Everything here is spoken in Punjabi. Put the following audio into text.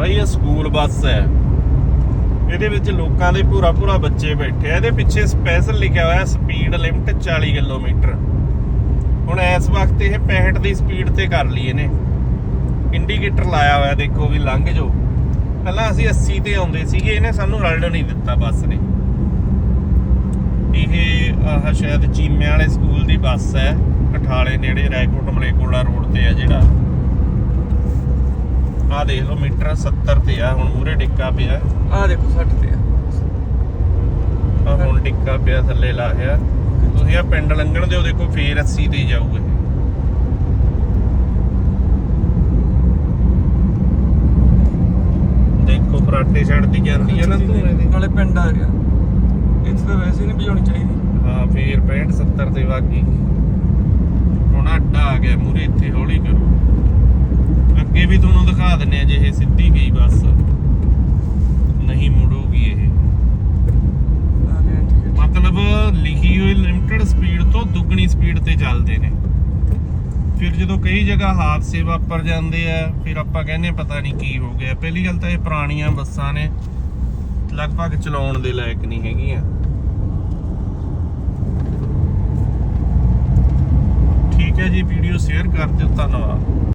ਬਾਈ, ਇਹ ਸਕੂਲ ਬੱਸ ਹੈ। ਇਹਦੇ ਵਿੱਚ ਲੋਕਾਂ ਦੇ ਪੂਰਾ ਪੂਰਾ ਬੱਚੇ ਬੈਠੇ ਆ। ਇਹਦੇ ਪਿੱਛੇ ਸਪੈਸ਼ਲ ਲਿਖਿਆ ਹੋਇਆ ਸਪੀਡ ਲਿਮਟ 40 ਕਿਲੋਮੀਟਰ। ਹੁਣ ਇਸ ਵਕਤ ਇਹ 65 ਦੀ ਸਪੀਡ ਤੇ ਕਰ ਲਈ ਇਹਨੇ। ਇੰਡੀਕੇਟਰ ਲਾਇਆ ਹੋਇਆ, ਦੇਖੋ ਵੀ ਲੰਘ ਜੋ ਪਹਿਲਾਂ ਅਸੀਂ 80 ਤੇ ਆਉਂਦੇ ਸੀਗੇ, ਇਹਨੇ ਸਾਨੂੰ ਰਲਣ ਨਹੀਂ ਦਿੱਤਾ ਬੱਸ ਨੇ। ਇਹ, ਆਹ ਸ਼ਾਇਦ ਚੀਮੇ ਵਾਲੇ ਸਕੂਲ ਦੀ ਬੱਸ ਹੈ। ਕਠਾਲੇ ਨੇੜੇ ਰਾਏਕੋਟ ਮਲੇਕੋਲਾ ਰੋਡ ਤੇ ਹੈ ਜੇ। ਆਹ ਦੇਖ ਲਓ ਮੀਟਰ 70 ਤੇ ਆ ਹੁਣ ਮੂਰੇ ਡਿੱਕਾ ਪਿਆ। ਆ ਦੇਖੋ 60 ਤੇ ਆ। ਆ ਹੁਣ ਡਿੱਕਾ ਪਿਆ ਥੱਲੇ ਲਾਹਿਆ ਤੁਸੀਂ ਆ ਪਿੰਡ ਲੰਘਣ ਦਿਓ ਦੇਖੋ ਫੇਰ 80 ਤੇ ਜਾਊ ਇਹ। ਦੇਖੋ ਫਰਾਟੇ ਛੱਡਦੀ ਜਾਂਦੀ ਆ ਨਾ ਧੂਏ ਦੇ ਨਾਲੇ ਪਿੰਡ ਆ ਗਿਆ। ਇੱਥੇ ਤਾਂ ਵੈਸੇ ਨਹੀਂ ਭਜਾਉਣੀ ਚਾਹੀਦੀ। ਹਾਂ ਫੇਰ 65 70 ਤੇ ਵਾਗੀ ਹੁਣ ਅੱਡਾ ਆ ਗਿਆ ਮੂਰੇ ਇੱਥੇ ਹੌਲੀ ਕਰੋ ਅੱਗੇ ਵੀ ਤੁਹਾਨੂੰ ਦਿਖਾ ਦਿੰਨੇ ਆ ਜੇ ਇਹ ਸਿੱਧੀ ਗਈ ਬੱਸ। ਨਹੀਂ ਮੁੜੂਗੀ ਇਹ। ਮਤਲਬ ਲਿਖੀ ਹੋਈ ਲਿਮਟਿਡ ਸਪੀਡ ਤੋਂ ਦੁੱਗਣੀ ਸਪੀਡ ਤੇ ਚੱਲਦੇ ਨੇ। ਫਿਰ ਜਦੋਂ ਕਈ ਜਗ੍ਹਾ ਹਾਦਸੇ ਵਾਪਰ ਜਾਂਦੇ ਆ, ਫਿਰ ਆਪਾਂ ਕਹਿੰਦੇ ਪਤਾ ਨਹੀਂ ਕੀ ਹੋ ਗਿਆ। ਪਹਿਲੀ ਗੱਲ ਤਾਂ ਇਹ ਪੁਰਾਣੀਆਂ ਬੱਸਾਂ ਨੇ, ਲਗਭਗ ਚਲਾਉਣ ਦੇ ਲਾਇਕ ਨਹੀਂ ਹੈਗੀਆਂ। ਠੀਕ ਹੈ ਜੀ ਵੀਡੀਓ ਸ਼ੇਅਰ ਕਰ ਦਿਓ, ਧੰਨਵਾਦ।